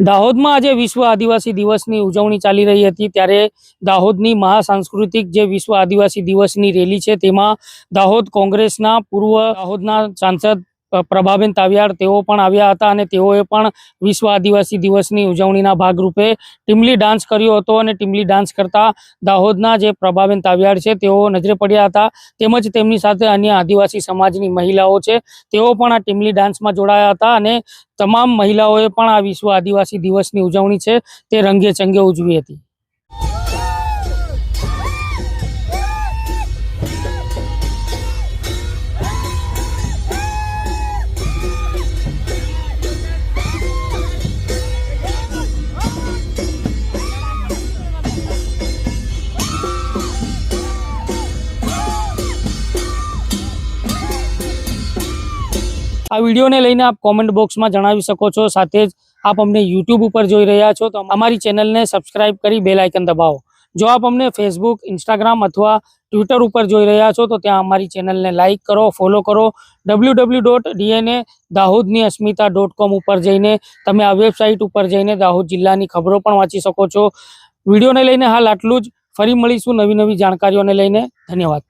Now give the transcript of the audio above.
દાહોદમાં આજે વિશ્વ આદિવાસી દિવસની ઉજવણી ચાલી રહી હતી ત્યારે દાહોદની મહાસાંસ્કૃતિક જે વિશ્વ આદિવાસી દિવસની રેલી છે તેમાં દાહોદ કોંગ્રેસના પૂર્વ દાહોદના સાંસદ પ્રભાબેન તાવિયાડ તેઓ પણ આવ્યા હતા અને તેઓએ પણ વિશ્વ આદિવાસી દિવસની ઉજવણીના ભાગરૂપે ટીમલી ડાન્સ કર્યો હતો અને ટીમલી ડાન્સ કરતા દાહોદના જે પ્રભાબેન તાવિયાર છે, તેઓ નજરે પડ્યા હતા. તેમજ તેમની સાથે અન્ય આદિવાસી સમાજની મહિલાઓ છે, તેઓ પણ આ ટીમલી ડાન્સમાં જોડાયા હતા અને તમામ મહિલાઓએ પણ આ વિશ્વ આદિવાસી દિવસની ઉજવણી છે, તે રંગે ચંગે ઉજવી હતી. આ વિડીયોને લઈને આપ કોમેન્ટ બોક્સમાં જણાવી શકો છો. સાથે જ આપ અમને યુટ્યુબ ઉપર જોઈ રહ્યા છો તો અમારી ચેનલને સબસ્ક્રાઇબ કરી બેલ દબાવો. જો આપ અમને ફેસબુક ઇન્સ્ટાગ્રામ અથવા ટ્વિટર ઉપર જોઈ રહ્યા છો તો ત્યાં અમારી ચેનલને લાઇક કરો ફોલો કરો. ડબલ્યુ ડબલ્યુ ડોટ ડીએનએ દાહોદની અસ્મિતા ડોટ કોમ ઉપર જઈને તમે આ વેબસાઇટ ઉપર જઈને દાહોદ જિલ્લાની ખબરો પણ વાંચી શકો છો. વિડીયોને લઈને હાલ આટલું જ. ફરી મળીશું નવી નવી જાણકારીઓને લઈને. ધન્યવાદ.